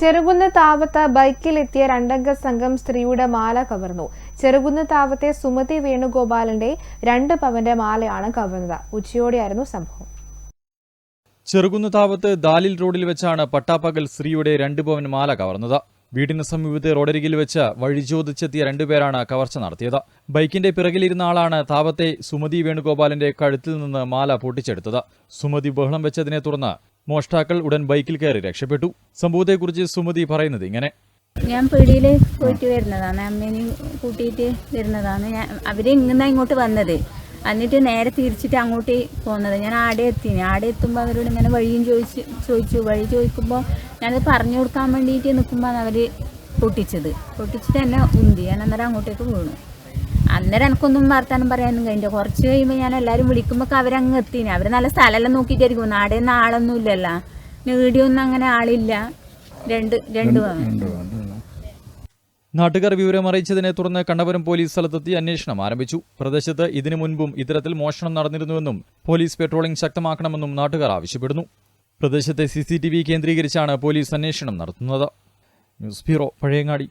ചെറുകുന്ന് താവത്ത് ബൈക്കിലെത്തിയ രണ്ടംഗ സംഘം സ്ത്രീയുടെ മാല കവർന്നു. ചെറുകുന്ന് താവത്തെ സുമതി വേണുഗോപാലിന്റെ രണ്ട് പവന്റെ മാലയാണ് കവർന്നത്. ഉച്ചയോടെയായിരുന്നു സംഭവം. ചെറുകുന്ന് താവത്ത് ദാലിൽ റോഡിൽ വെച്ചാണ് പട്ടാപ്പകൽ സ്ത്രീയുടെ രണ്ട് പവൻ മാല കവർന്നത്. വീടിന് സമീപത്തെ റോഡരികിൽ വെച്ച് വഴി ചോദിച്ചെത്തിയ രണ്ടുപേരാണ് കവർച്ച നടത്തിയത്. ബൈക്കിന്റെ പിറകിലിരുന്ന ആളാണ് താവത്തെ സുമതി വേണുഗോപാലിന്റെ കഴുത്തിൽ നിന്ന് മാല പൊട്ടിച്ചെടുത്തത്. സുമതി ബഹളം വെച്ചതിനെ തുടർന്ന് മോഷ്ടാക്കൾ ഉടൻ ബൈക്കിൽ കയറി രക്ഷപ്പെട്ടു. സംഭവത്തെക്കുറിച്ച് സുമതി പറയുന്നത് ഇങ്ങനെ. ഞാൻ പീടിയിൽ പോയിട്ട് വരുന്നതാണ്. അമ്മേനെ കൂട്ടിയിട്ട് വരുന്നതാണ്. ഞാൻ അവർ ഇങ്ങനെ ഇങ്ങോട്ട് വന്നത്. എന്നിട്ട് നേരെ തിരിച്ചിട്ട് അങ്ങോട്ട് പോകുന്നത് ഞാൻ ആടെ എത്തിന് ആടെ എത്തുമ്പോൾ അവരോട് ഇങ്ങനെ വഴിയും ചോദിച്ച് ചോദിച്ചു. വഴി ചോദിക്കുമ്പോൾ ഞാനത് പറഞ്ഞു കൊടുക്കാൻ വേണ്ടിയിട്ട് നിൽക്കുമ്പോൾ അവർ പൊട്ടിച്ചത്. പൊട്ടിച്ചിട്ട് എന്നെ ഉന്തി. ഞാൻ അന്നേരം അങ്ങോട്ടേക്ക് വീണു അന്നേരം എനിക്കൊന്നും വർത്താനം പറയാനൊന്നും കഴിഞ്ഞില്ല. കുറച്ച് കഴിയുമ്പോൾ ഞാൻ എല്ലാവരും വിളിക്കുമ്പോൾ അവരങ്ങ് എത്തിന്. അവർ നല്ല സ്ഥലമെല്ലാം നോക്കിയിട്ടായിരിക്കും. നാടെ ഒന്നും ആളൊന്നും ഇല്ലല്ലോ. നേടിയൊന്നും അങ്ങനെ ആളില്ല. രണ്ട് രണ്ട് നാട്ടുകാർ വിവരം അറിയിച്ചതിനെ തുടർന്ന് കണ്ണപുരം പോലീസ് സ്ഥലത്തെത്തി അന്വേഷണം ആരംഭിച്ചു. പ്രദേശത്ത് ഇതിനു മുൻപും ഇത്തരത്തിൽ മോഷണം നടന്നിരുന്നുവെന്നും പോലീസ് പെട്രോളിംഗ് ശക്തമാക്കണമെന്നും നാട്ടുകാർ ആവശ്യപ്പെടുന്നു. പ്രദേശത്തെ സി കേന്ദ്രീകരിച്ചാണ് പോലീസ് അന്വേഷണം നടത്തുന്നത്. News bureau Pazhayangadi.